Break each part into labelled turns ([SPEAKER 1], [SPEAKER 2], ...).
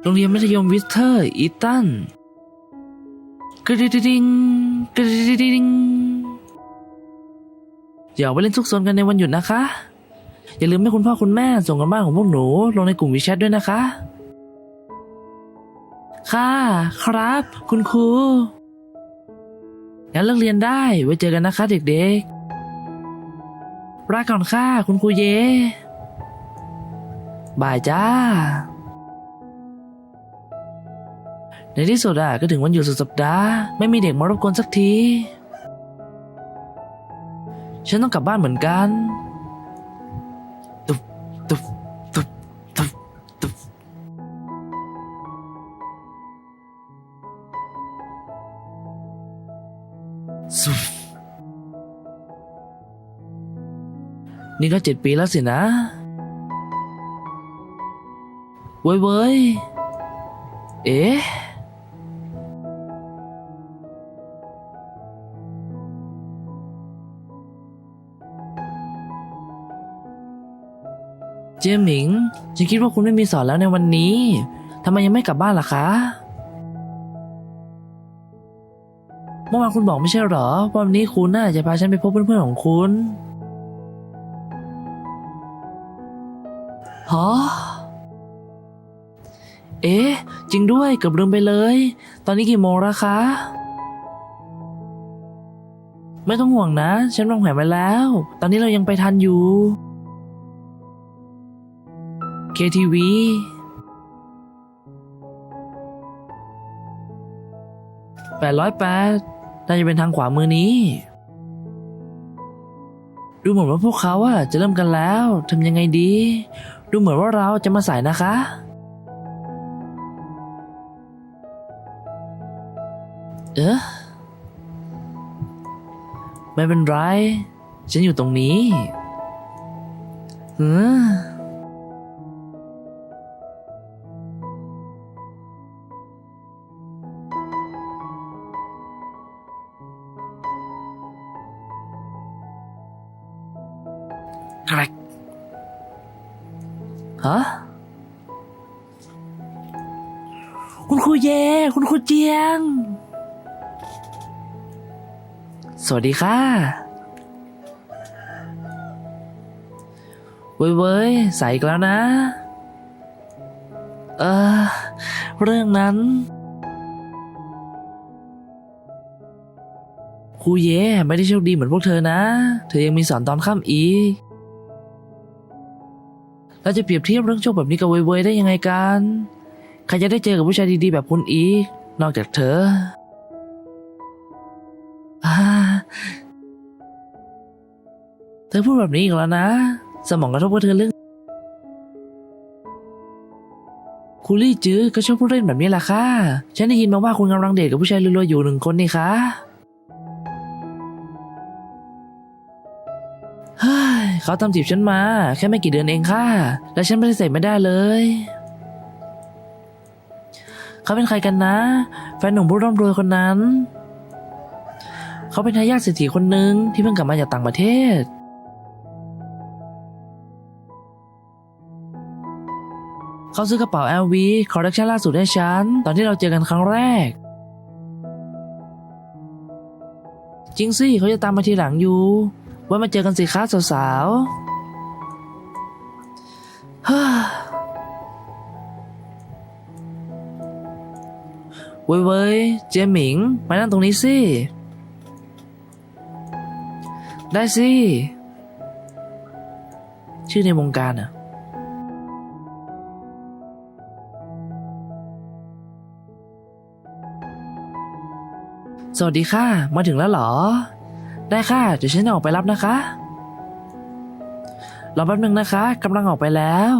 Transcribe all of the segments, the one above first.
[SPEAKER 1] โรงเรียนมัธยมวิสเทอร์อีตันกระดิดดิงกระดิดดิงอย่าไปเล่นซุกซนกันในวันหยุดนะคะ อย่าลืมให้คุณพ่อคุณแม่ส่งกันบ้านของพวกหนู ลงในกลุ่มวิแชทด้วยนะคะ ค่ะครับ คุณครูงั้นเลิกเรียนได้ไว้เจอกันนะคะ เด็กๆลาก่อนค่ะ คุณครูเยบายจ้า ในที่สุดอะก็ถึงวันหยุดสุดสัปดาห์ไม่มีเด็กมารบกวนสักที ฉันต้องกลับบ้านเหมือนกันตุบตุบตุบตุบตุบสุบนี่ก็เจ็ดปีแล้วสินะเว้ยเว้ยเอ๊ะ จยหมิง ฉันคิดว่าคุณไม่มีสอนแล้วในวันนี้ ทำไมยังไม่กลับบ้านล่ะคะ เมื่อวานคุณบอกไม่ใช่เหรอว่าวันนี้คุณน่าจะพาฉันไปพบเพื่อนๆของคุณฮะเอ๊ะ จริงด้วยเกือบลืมไปเลย ตอนนี้กี่โมงแล้วคะ ไม่ต้องห่วงนะ ฉันวางแผนไว้แล้ว ตอนนี้เรายังไปทันอยู่ KTV 808น่าจะเป็นทางขวามือนี้ ดูเหมือนว่าพวกเขาอะจะเริ่มกันแล้วทำยังไงดี ดูเหมือนว่าเราจะมาสายนะคะ เอ๊ะไม่เป็นไร ฉันอยู่ตรงนี้เออ ฮะคุณครูเย คุณครูเจียง สวัสดีค่ะเว้ยเว้ยใส่อีกแล้วนะ เออ เรื่องนั้นครูเย่ไม่ได้โชคดีเหมือนพวกเธอนะ เธอยังมีสอนตอนค่ำอีก เราจะเปรียบเทียบเรื่องโชคแบบนี้กับเว่ยได้ยังไงกันใครจะได้เจอกับผู้ชายดีๆแบบคุณอีก นอกจากเธออาเธอพูดแบบนี้อีกแล้วนะ สมองกระทบกับเธอเรื่องคุลี่จื้อก็ชอบพูดเล่นแบบนี้แหละค่ะ ฉันได้ยินมาว่าคุณกำลังเดทกับผู้ชายรวยๆอยู่หนึ่งคนนี่คะ เขาทำจีบฉันมา แค่ไม่กี่เดือนเองค่ะ และฉันปฏิเสธไม่ได้เลย เขาเป็นใครกันนะ แฟนหนุ่มผู้ร่ำรวยคนนั้น เขาเป็นทายาทเศรษฐีคนหนึ่งที่เพิ่งกลับมาจากต่างประเทศเขาซื้อกระเป๋า LV คอลเลคชันล่าสุดให้ฉัน ตอนที่เราเจอกันครั้งแรก จริงสิ เขาจะตามมาทีหลังอยู่ ว่ามาเจอกันสิคะสาวๆฮ่าเว้ยเว้ยเจหมิง มานั่งตรงนี้สิ ได้สิ ชื่อในวงการอะสวัสดีค่ะ มาถึงแล้วเหรอ ได้ค่ะ เดี๋ยวฉันออกไปรับนะคะ รอแป๊บนึงนะคะกำลังออกไปแล้ว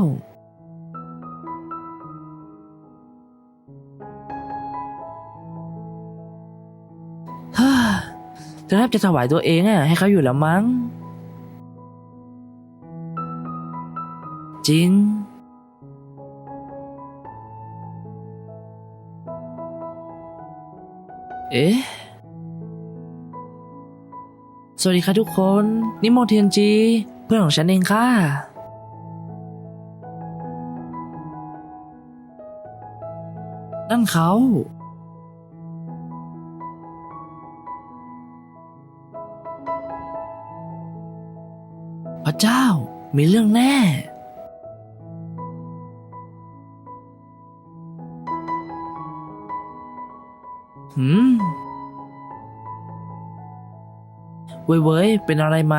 [SPEAKER 1] ฮ่าเธอแทบจะถวายตัวเองอะให้เขาอยู่แล้วมั้ง จริง เอ๊ะ วัสดีค่ะทุกคนนี่โมเทียนจี เพื่อนของฉันเองค่ะ นั่นเขา พระเจ้า มีเรื่องแน่หืม เว้ยเว้ยเป็นอะไรไหม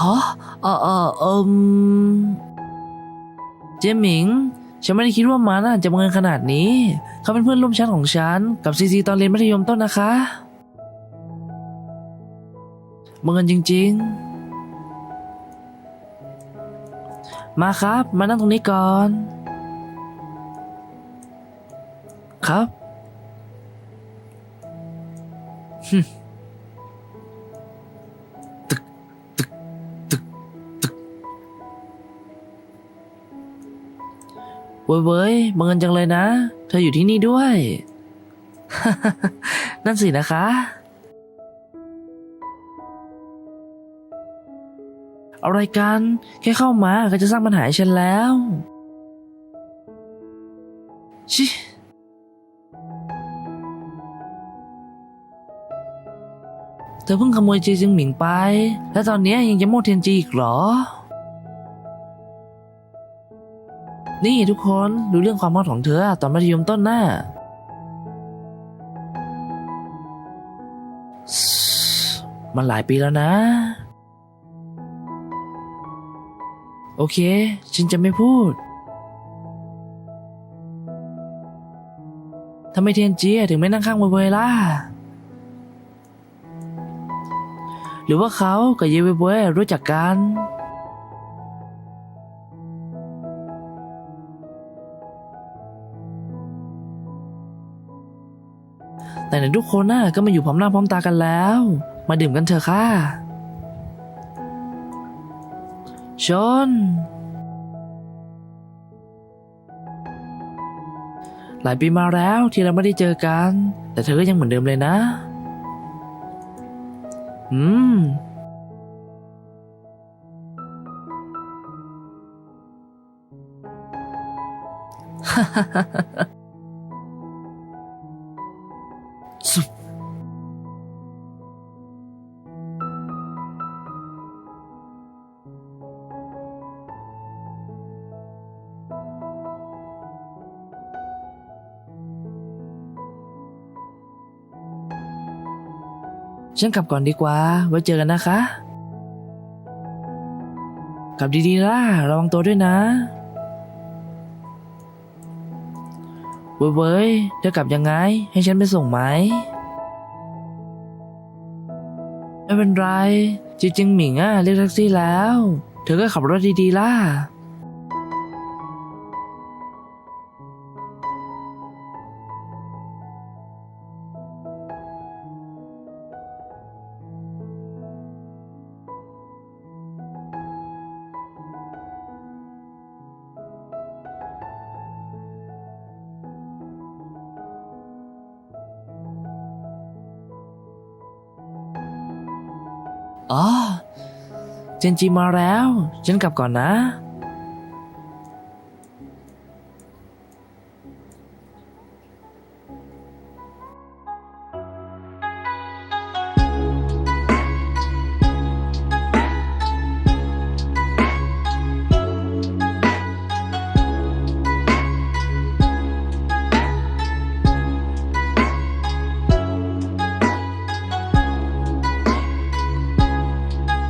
[SPEAKER 1] ฮะเออเออเอมเจยหมิง ฉันไม่ได้คิดว่ามันน่ะจะบังเอิญขนาดนี้ เขาเป็นเพื่อนร่วมชั้นของฉัน กับซีซีตอนเรียนมัธยมต้นนะคะบังเอิญจริง ๆ มาครับ มานั่งตรงนี้ก่อน ครับเว้ยเว้ยบังเอิญจังเลยนะ เธออยู่ที่นี่ด้วย นั่นสินะคะ อะไรกัน แค่เข้ามาก็จะสร้างปัญหาให้ฉันแล้ว ชิเธอเพิ่งขโมยเจจิงหมิงไป แล้วตอนนี้ยยังจะโมเทียนจีอีกเหรอ นี่ทุกคนดูเรื่องความฮอตของเธอตอนมัธยมต้นหน่ะมันหลายปีแล้วนะ โอเค ฉันจะไม่พูดทำไมเทียนเจียถึงไม่นั่งข้างเว่ยๆล่ะ หรือว่าเขากับเยเว่ยรู้จักกัน แต่ในทุกคนน่ะก็มาอยู่พร้อมหน้าพร้อมตากันแล้ว มาดื่มกันเถอะค่ะชนหลายปีมาแล้วที่เราไม่ได้เจอกัน แต่เธอก็ยังเหมือนเดิมเลยนะ อืมสุ ฉันกลับก่อนดีกว่า ไว้เจอกันนะคะกลับดีๆล่ะ ระวังตัวด้วยนะเว้ยเว้ยเธอกลับยังไง ให้ฉันไปส่งไหม ไม่เป็นไร จริงๆหมิงอะเรียกแท็กซี่แล้ว เธอก็ขับรถดีๆล่ะ อ๋อ เจนจีมาแล้ว ฉันกลับก่อนนะ